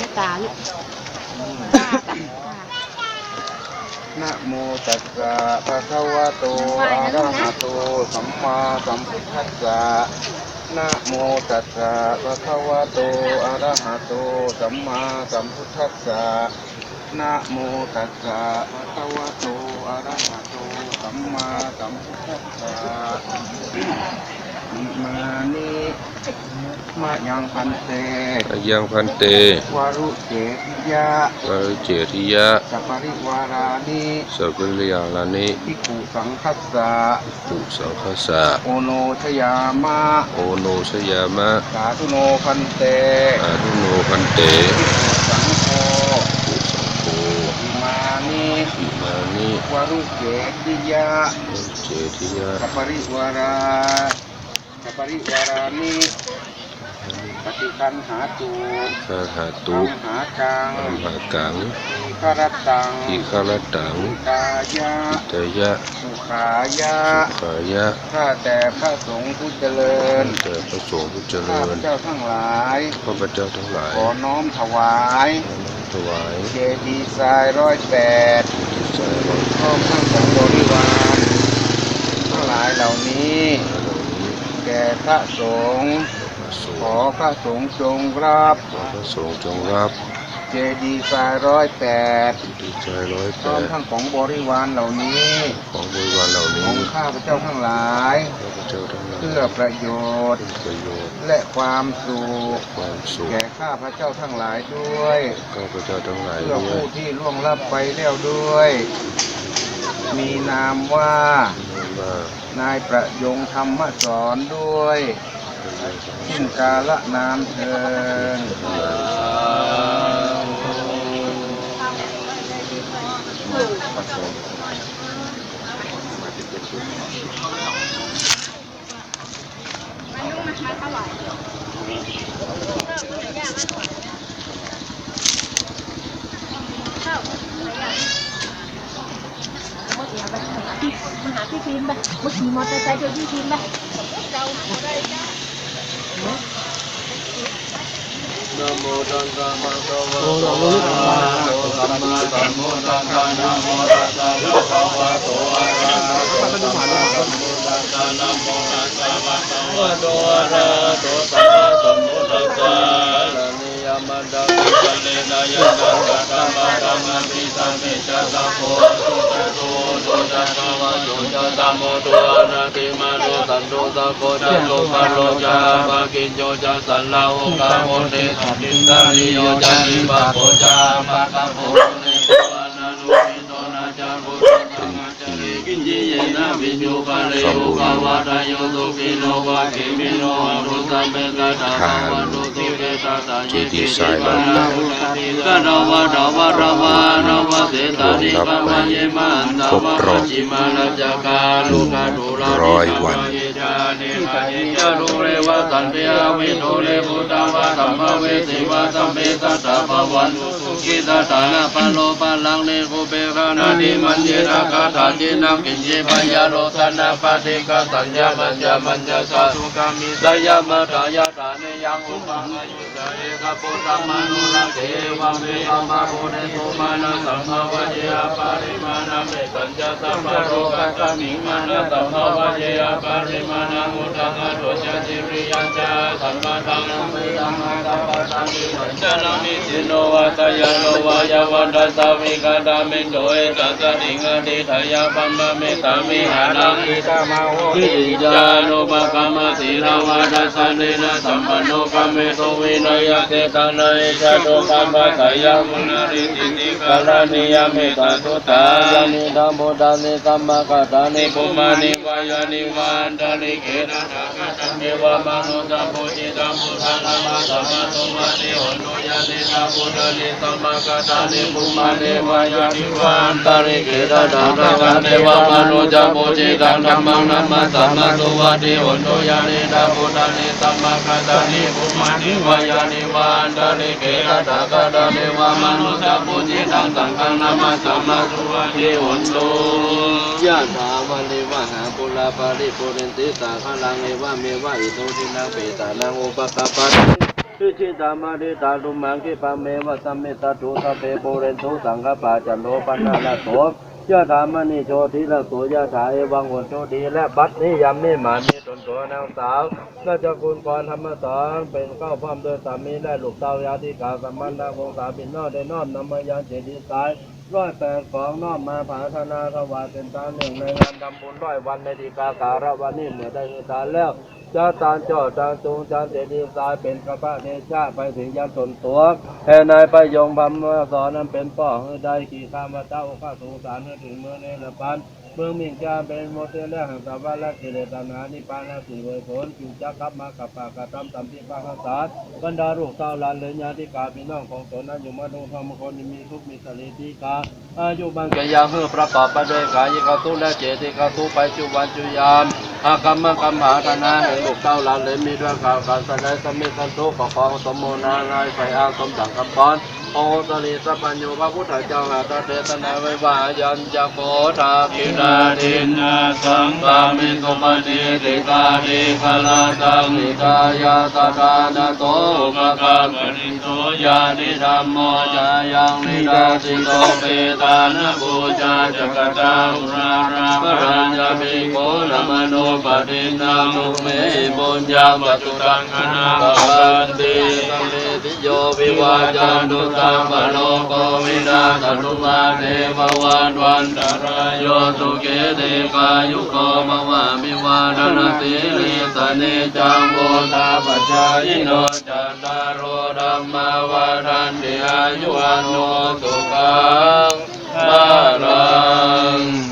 ไม่ตาลูกตาจ้ะนะโมตัสสะภะคะวะโตอะระหะโตสัมมาสัมพุทธัสสะนะโมตัสสะภะคะวะโตอะระหะโตสัมมาสัมพุทธัสสะนะโมตัสสะภะคะวะโตอะระหะโตสัมมาสัมพุทธัสสะอิมานิ มะยังพันเตอายังพันเตวารุเจติยะวารุเจติยะสัปปริวารานิสัพพิยาลานิภิกขุสังคัสสะปุสังคสะโอโนชยามะโอโนชยามะสาธุโนพันเตอาทุโนพันเตภิกขุสังโฆปุสังโฆอิมานิอิมานิวารุเจติยะวารุเจติยะสัปปริวาราสั ปปริวารานิปฏิคันหาตูคาหาตัตุงหากังอัมหากังคารตังอิคารตังกายะเตยะสุขายะขายะข้าแต่พระสงฆ์ผู้เจริญแต่พระสงฆ์ผู้เจข้าริพญเจ้าทั้งหลาย ข้าพเจ้าทั้งหลายขอน้อมถวายขอน้อมถวายเจดีย์ทรายร้อยแปดจิตใจเราพร้อมทั้งของบริวารทั้งหลายเหล่านี้เหล่านี้แก่พระสงฆ์พระสงขอฆ์พระสงฆ์จงรับขอพระสงฆ์จงรับเจดีย์ทรายร้อยแปดจิตใจร้อยพแปร้อมดทั้งของบริวารเหล่านี้ของบริวารเหล่าขนี้องข้าพเจ้าทั้งหลาย ข้าพเจ้าทั้งหลายเพื่อประโยชน์เป็นประโยชน์และความสุขความสุขแก่ข้าพเจ้าทั้งหลายด้วย ข้าพเจ้าทั้งหลายเพื่อด้วยผู้ที่ล่วงลับไปแล้วด้วย มีนามว่าว่า นายประยงธรรมสอนด้วยสิ้นกาละนานเทินมา มาหาพี่พิมพ์ไปมาขี่มอเตอร์ไซค์เจอพี่พิมพ์ไปนะโมตัสสะภะคะวะโตอะระหะโตสัมมาสัมพุทธัสสะนะโมตัสสะภะคะวะโตอะระหะโตสัมมาสัมพุทธัสสะนะโมตัสสะภะคะวะโตอะระหะโตสัมมาสัมพุทธัสสะละนิยมดังกัลเลนะยันตังกะตมะตังอภิสัมมิจตะโพสุตะโตตุจัตะโตจั ตโมตุอะนะติมาโนสันโตตะโกจัตโตปะโลจาปะกินโยจัสสัลลาโหกะโมเตสัมมิตาริโยจันิปะโพจาปะกะโพเนโกอะนะนุปิโตนะจารุจาริกินจิเยนะวิโยปะเรโยกาวะทายโยตุกิโนวะกิมิโนอรุสัมเมตตาภะวะตุ ตุเวตตายติเสวะนะกะนะวะนะวะระวะนะวะเสตานิปะวะเยมันตะวะปะจิมานะจักกาลุกะดุลาร้อยวันจานิกายยะโรเรวะสันเปียวิโนเรพุตตวะสัมเวสิวะสัมเมตตาภวันตุสุขิตตานะปะโลปะลังเนโกเปรานาดิมันเยนะกาถาจินังกินเยปยาโรสนะปะติกะสัญญามัญญามัญญาสาธุกามิสยามะทายาทาเนยังอุปังอายุ ปุตตะมนุระเทวะเมอมาโรเนโตมานะสัมภวะเยอะปาริมานะเมสัญญาสัมภโรกะกะมิมานะสัมภวะเยอะปาริมานะมุตังอโตจจิริยัญจาสัมมทังเมตังอะตัปปะตังมิสัญญานามิสิโนวะตยโนวะยวันตัสสวิกาตามิโตเอตัสสะติงะติทายาปัมมะเมตามิหานังอิตามาโหกิริยานุปกรรมสีลาวาดัสสเนนะสัมปโนกรรมเมโตวินยเตตานัยชาโตกรรมสายามุนาริติติกาลานิยเมตตุตายานิธัมโมดานิสัมมากัตานิปุมานิวายานิวันตานิเกนะนาคตังเมวะมโนตัมโพจิตัมพุทธานามาสัมมาตุมานิโหนุยานิสัมพุทธานิสัมมากัตานิปุมานิวายานิวันตานิเกนะนาคตังเมวะมโนตัมโพจิตัมธัมมังนัมมาสัมมาตุวะติโหนุยานิสัมพุทธานิสัมมากัตานิปุมานิวายานิวันตานิเกนะนาคตังเมวะมนตัมโพจิตัมสังฆังนัมาสัมมาตุวะติโหนุยะถาวะเลวะหาปุราปาริปุเรนติสาคลังเอวะเมวะอิโตทินังเปตานังอุปกปปะอิชิตามาดิตาลุมังคิปะเมวะสัมมิตาตุสัพเพปุเรนตุสังฆปาจันโลปนาลโส ยะถามณีโชติละโสยะถาเอวังโหนโชติและบัดนี้ยามนี้มามีตนตัวนางสาวก็จะคุณกรธรรมสอนเป็นเข้าพร้อมด้วยสามีและลูกเต้ายาธิกาสัมมันดาวงศาปินนอได้น้อมนำมายานเจดีย์สายร้อยแปดของน้อมมาผาธนาถวายเป็นตาหนึ่งในงานทำบุญร้อยวันในดีกาการะวันนี้เหมือได้เงินทาแล้ว จะตานจ่อจางจูงจานเจดีย์ทรายเป็นกระพะเนชาไปถึงยันตนตัวแห่นายไปยงพัมมาสอนนั้นเป็นป่อให้ได้กี่ข้ามพระเจ้าข้าสูงสารให้ถึงเมื่อในละพันเมืองมิ่งจาเป็นโมเตเลหังสาวะและกิเลสตัณหานิพานาสีเวยผลจึงจะกลับมากับปากกระทำตามที่พระข้าสารบรรดาลูกเต้าหลานเลยญาติกาพี่น้องของตนนั้นอยู่มาดูธรรมคนมีทุกมีสลีทีกาอายุบังเกยาเฮือประกอบไปด้วยกายิกาตุและเจติกาตุไปจุวันจุยาม อากรรมกรรมหาธนาแห่งลูกเต้าหลานเลยมีด้วยข่าวการแสดงสมิสันตุปกครองสมมูลนานายใส่อาสมดังคำปปอน โอตริสัพพัญญูพระพุทธเจ้าหาตาเตตนาไว้ว่ายันจะโกธาคินาทินาสังกามิสุปฏิติกาติคลาตังนิกายาตตานาโตภะคะปริโตยานิธรรมโมจายังนิดาสิโตเปตานะบูชาจักตาอุราราปรัญญาภิโกนมโนปฏินามุเมบุญญาปัตุตังอนาปันติสัมเมติโยวิวาจันตุสัมปโนโกวินาศตุมาเทววันวันตรายโยสุเกติกายุโกมวามิวาดนาสิลิสเนจังโบธาปัจจายโนจัตตารโรธรรมวารันติอายุวันโนสุขังมารัง